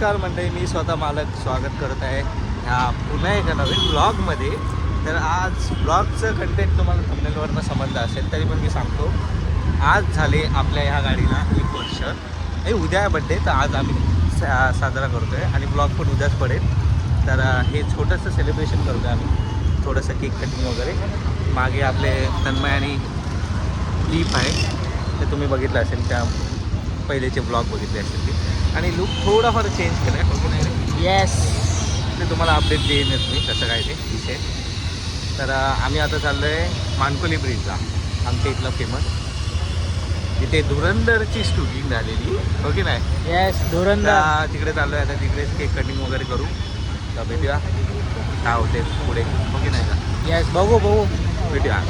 नमस्कार मंडळी मी स्वतः मालक स्वागत करत आहे ह्या पुन्हा एका नवीन ब्लॉगमध्ये तर आज ब्लॉगचं कंटेंट तुम्हाला थंबनेलवरनं संबंध असेल तरी पण मी सांगतो. आज झाले आपल्या ह्या गाडीला एक वर्ष. हे उद्या बड्डे तर आज आम्ही सा साजरा करतो आहे आणि ब्लॉग पण उद्याच पडेल. तर हे छोटंसं सेलिब्रेशन करतो आहे आम्ही. थोडंसं केक कटिंग वगैरे. मागे आपले तन्मय आणि लीप आहे. ते तुम्ही बघितलं असेल त्या पहिलेचे ब्लॉग बघितले असतील आणि लुक थोडाफार चेंज केला आहे. येस ते तुम्हाला अपडेट देईनच मी कसं काय ते विषय. तर आम्ही आता चाललो आहे मानकोली ब्रिजला आमच्या इथलं फेमस तिथे धुरंदरची शूटिंग झालेली. हो की नाही? येस धुरंदर तिकडे चाललो आहे आता तिकडेच केक कटिंग वगैरे करू. तर भेटूया. काय होते पुढे. हो की नाही? का येस बघू बघू. भेटूया.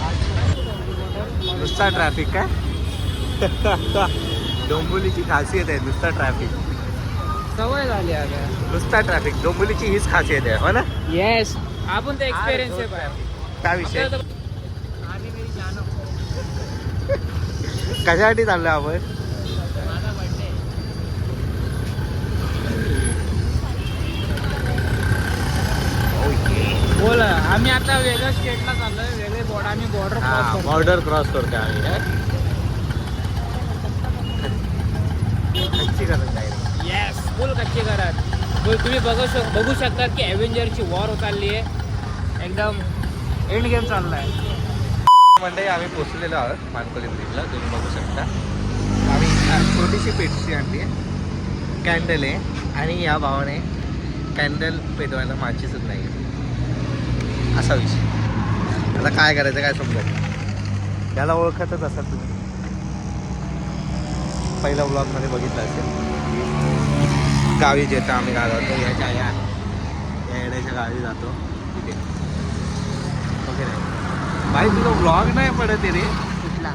नुसता ट्रॅफिक काय? डोंबिवलीची खासियत आहे नुसता ट्रॅफिक सवय झाली आता नुसता ट्रॅफिक डोंबिवलीची हीच खासियत आहे हो ना? येस आपण तर एक्सपिरियन्स आहे पाहिजे काय विषय? कशासाठी चाललो आपण? बोल आम्ही आता वेगळ्या स्टेटला चाललोय. वेगळे बॉर्डर आम्ही बॉर्डर हा बॉर्डर क्रॉस करतो आम्ही करत आहे येस फुल कच्चे घरात. तुम्ही बघू शक बघू शकता की ॲव्हेंजरची वॉर चालली आहे. एकदम एंड गेम चाललाय. मंडळी आम्ही पोचलेलो आहोत मानकोली ब्रिजला. तुम्ही बघू शकता. आम्ही छोटीशी पेटशी आणली आहे. कॅन्डल आहे. आणि या भावाने कॅन्डल पेटवायला माचीसच नाही असा विषय. आता काय करायचं काय समजत याला ओळखतच असाल तुम्ही. पहिल्या ब्लॉगमध्ये बघितलं असेल. गावी जेता आम्ही गावातो याच्या या येण्याच्या गावी जातो. तिथे ओके. भाई तुला ब्लॉग नाही पडत रे. कुठला?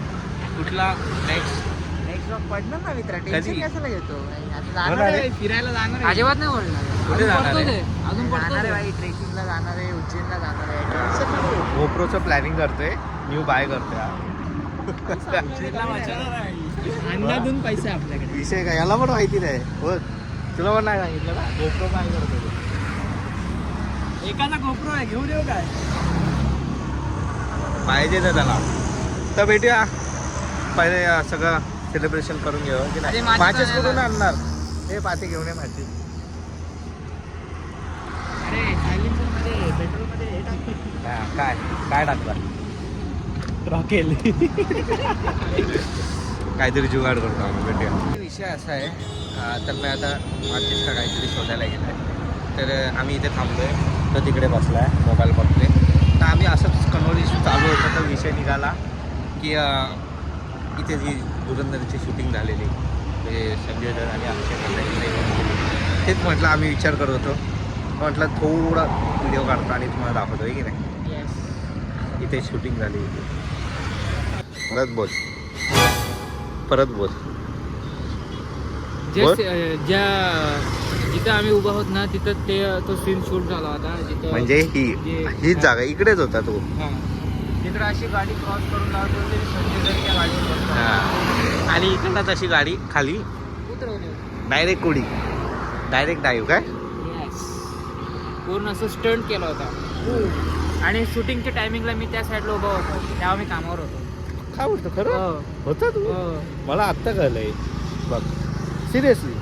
कुठला? नेक्स्ट नेक्स्ट ब्लॉग पडणार ना मित्रा? कधी? टेन्शन कशाला घेतो? आता जाणार ना रे. आहे, फिरायला जाणार आहे. अजिबात नाही बोलणार. कुठे जाणार आहे? अजून जाणार आहे. बाई ट्रेकिंगला जाणार आहे उज्जैनला जाणार आहे. टेन्शन नको गोप्रोचं प्लॅनिंग करतोय. न्यू बाय करतोय. अंदाजून पैसे आपल्याकडे. विषय काय? याला पण माहिती नाही. बघ तुला पण नाही सांगितलं ना गोप्रो काय करतो एकाचा गोप्रो आहे घेऊन येऊ काय? पाहिजे तर त्याला. तर भेटूया. पहिले सगळं सेलिब्रेशन करून घेऊ की नाही? माचेस कुठून आणणार? हे पाते घेऊन ये हे टाक. काय? काय टाकला? रॉकेल. काहीतरी जुगाड करतो आम्ही भेटूया. विषय असा आहे तर मी आता माचीसचा काहीतरी शोधायला गेलो आहे तर आम्ही इथे थांबलो आहे तो तिकडे बसला आहे मोबाईल बघतोय. तर आम्ही असंच कन्व्हर्सेशन चालू होतं तर विषय निघाला की इथे जी धुरंधरची शूटिंग झालेली म्हणजे संजय दत्त आणि अक्षय खन्ना तेच म्हटलं आम्ही विचार करत होतो. म्हटलं थोडा व्हिडिओ काढतो आणि तुम्हाला दाखवतो आहे की नाही? इथे शूटिंग झाली. परत बोल. परत बोल. जे बोल. स- ज्या जिथं आम्ही उभा आहोत ना तिथं ते तो सीन शूट झाला होता. जिथं म्हणजे ही जे- हीच जागा इकडेच होता तो. हा. तिकडे अशी गाडी क्रॉस करून लावतो ते संजय दत्त त्या गाडीवर बसतो. आणि इकडनं तशी गाडी खाली उतरवले. डायरेक्ट कुडी डायरेक्ट डाईव्ह काय. पूर्ण असं स्टंट केला होता. आणि शूटिंगच्या टायमिंगला मी त्या साईडला उभा होतो. तेव्हा मी कामावर होतो. काय बोलतो खरं? हो. होता तू? हो. मला आत्ता कळलंय. बघ. सिरियसली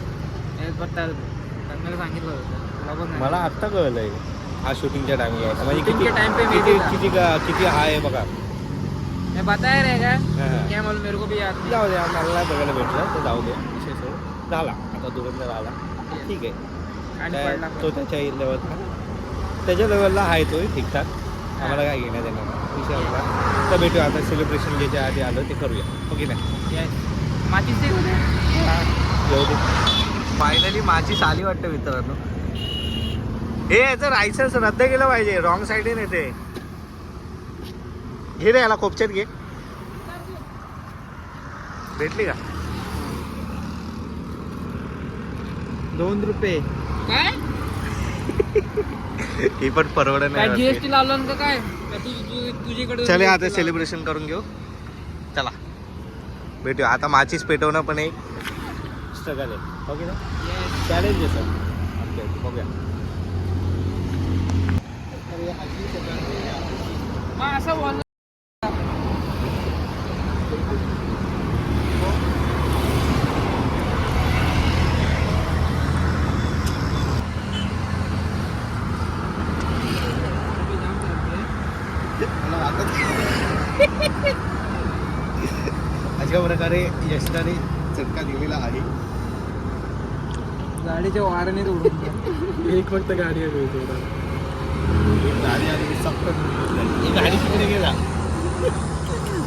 सांगितलं होतं. मला आत्ता कळलंय. हा शूटिंगच्या टाइमला म्हणजे किती time पे किती. किती का- किती हा आहे बघा. मैं बताया रहेगा. क्या मला मेरे को भी याद जाऊ दे नाही बघायला भेटलं. तर जाऊ दे. झाला. आता दुरंदर आला. ठीक आहे. तो त्याच्या लेवलला त्याच्या लेवलला आहे तो ठीकठाक आम्हाला काय घेण्यात येणार. विषय आपला तर भेटूया आता सेलिब्रेशन ज्याच्या आधी आलं ते करूया. Okay Yes. माझीच होते? येऊ दे. फायनली माझी साली वाटतं मित्रांनो. हे याचं लायसन्स रद्द केलं पाहिजे. रॉंग साईडे येते घे रे याला खोपच्यात घे. भेटली का? दोन रुपये. काय ही पण परवड काय नाही जीएसटी लावलं का काय? चले आता सेलिब्रेशन करून घेऊ. चला. भेटूया. आता माचीस पेटवणं पण एक स्ट्रगल आहे. ओके ना. चॅलेंज आहे सर ओके बघूया. असं बोल अशा प्रकारे यशनाने चटका दिलेला आहे. गाडीच्या वाराने एक फक्त गाडी आहे गाडी आली सप्त ही गाडी तिकडे गेला.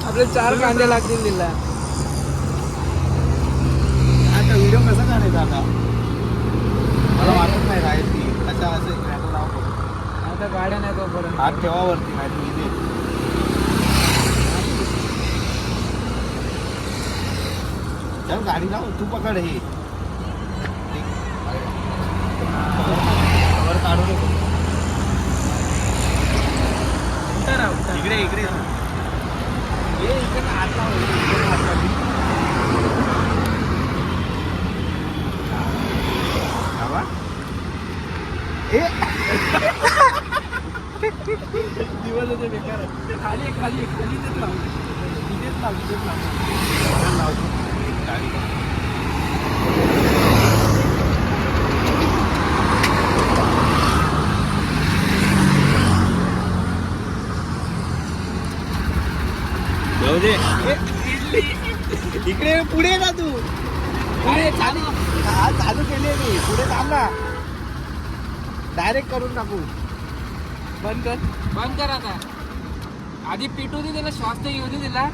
आपले चार कांदे लागतील तिला. आता व्हिडिओ कसा काढायचा आता? मला वाटत नाही राहील. ती अच्छा असं. आता गाड्या नाही तोपर्यंत. हात ठेवावरती नाही गाडी लाव तू पकड हे. वर काढू नको इकडे इकडे ये इकडे हात लाव इकडे हात लाव. बाबा. ए. दिवस होते बेकार. खाली खाली खाली लावू. लावतो गाडी जाऊ दे इकडे पुढे ना तू. पुढे चालू. हा चालू केली मी. पुढे थांब ना. डायरेक्ट करून टाकू. बंद कर. बंद कर आता. आधी पिटू दे त्याला श्वास तर येऊ दे तिला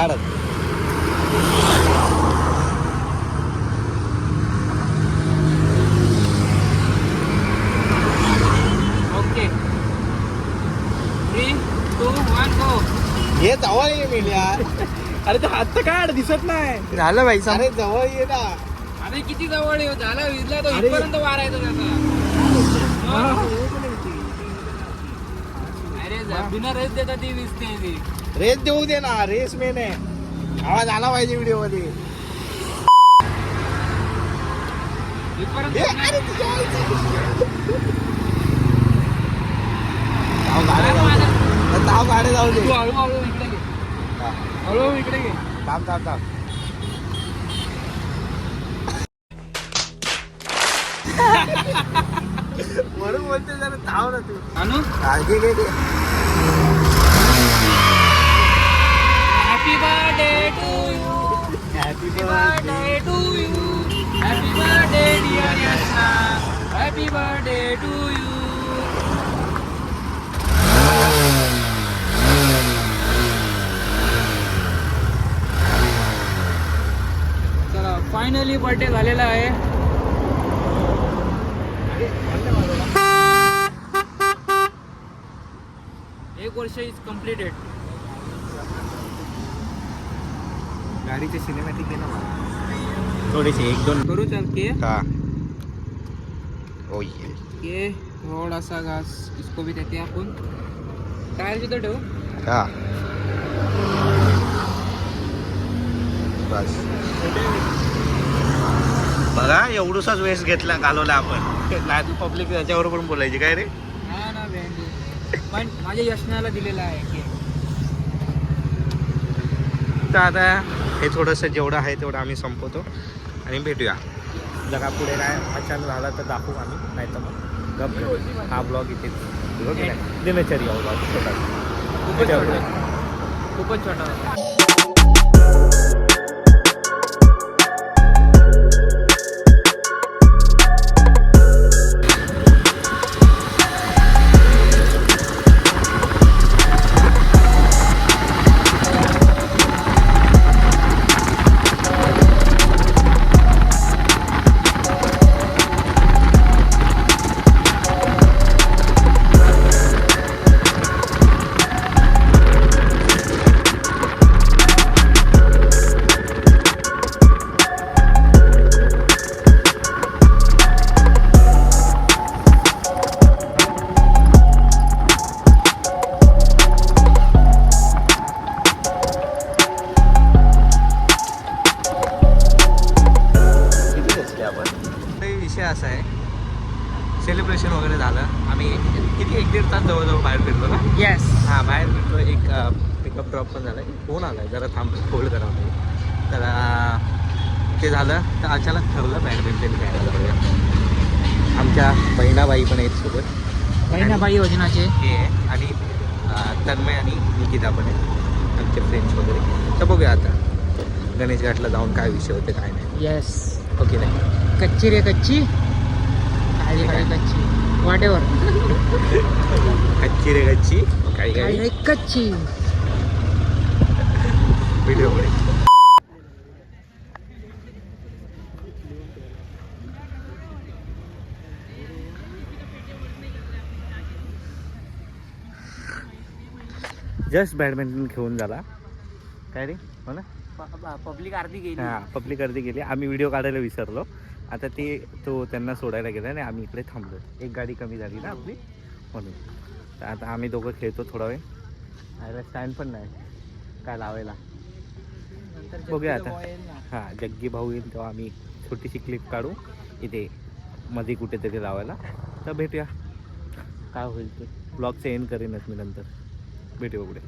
काढत. Okay. Three two one go हे जवळ ये मिल्या. अरे ते हात तर काढ दिसत नाही. झालं भाई अरे जवळ ये ना. अरे किती जवळ येऊ झाला विजला तो अरे. इथपर्यंत वारायचा त्याचा. अरे जा- बिना रेस देता ती विजते ती. रेस देऊ दे ना रेस मेन आहे आवाज आला पाहिजे व्हिडिओमध्ये तुझ्या आईचं. जाऊ दे. हळूहळू इकडे घे. हा. थांब थांब थांब. वरून बोलते जरा थांब ना तू. अनु? हा, घे. Happy birthday to you happy birthday to you happy birthday dear Yashna happy birthday to you चला फायनली बर्थडे झालेला आहे. एक वर्ष इज कम्प्लिटेड गाडीचे सिनेमॅटिक आहे ना थोडेसे एक दोन करू चल के? हा ओ ये ये थोड़ा सा घास इसको भी देते अपन टायर जिथं ठेवू. हा बस. बघा एवढूसाच वेस्ट घेतला घालवला आपण. नाही तू पब्लिक त्याच्यावर पण बोलायची काय रे? ना भेंडी पण माझ्या यशनाला दिलेला आहे तर आता हे थोडंसं जेवढं आहे तेवढं आम्ही संपवतो आणि भेटूया. जगा पुढे काय अचानक झाला तर दाखवू आम्ही नाही तर मग गप हा ब्लॉग इथे दिनचर्या ब्लॉग छोटा खूपच छोटा. खूपच छोटा. एक दीड तास जवळजवळ बाहेर फिरलो ना? येस हां बाहेर फिरलो. एक पिकअप ड्रॉप पण झाला. फोन आला. जरा थांब होल्ड करा मला. तर ते झालं. तर अचानक ठरलं बॅडमिंटन खेळायला जाऊया आमच्या बहिणाबाई पण आहेत सोबत. बहिणाबाई योजनाचे? हे आहे आणि तन्मय आणि निकिता पण आहे आमचे फ्रेंड्स वगैरे. तर बघूया आता. गणेश घाटला जाऊन काय विषय होते काय नाही. येस ओके नाही कच्ची रे कच्ची. काळी काळी कच्ची. वाटेवर कच्ची रे कच्ची. काही काही. कच्ची. व्हिडिओ जस्ट बॅडमिंटन खेळून झाला. काय रे? हो ना पब्लिक अर्धी गेली. हां पब्लिक गर्दी गेली. आम्ही व्हिडिओ काढायला विसरलो. आता ते तो त्यांना सोडायला गेला आणि आम्ही इकडे थांबलो. एक गाडी कमी झाली ना आपली म्हणून. तर आता आम्ही दोघं खेळतो थोडा वेळ. आयला स्टँड पण नाही. काय लावायला? बघूया आता. हां जग्गी भाऊ येईल तेव्हा आम्ही छोटीशी क्लिप काढू. इथे मध्ये कुठेतरी लावायला. तर भेटूया. काय होईल ते? ब्लॉगचं एंड करेनच मी नंतर. भेटूया पुढे.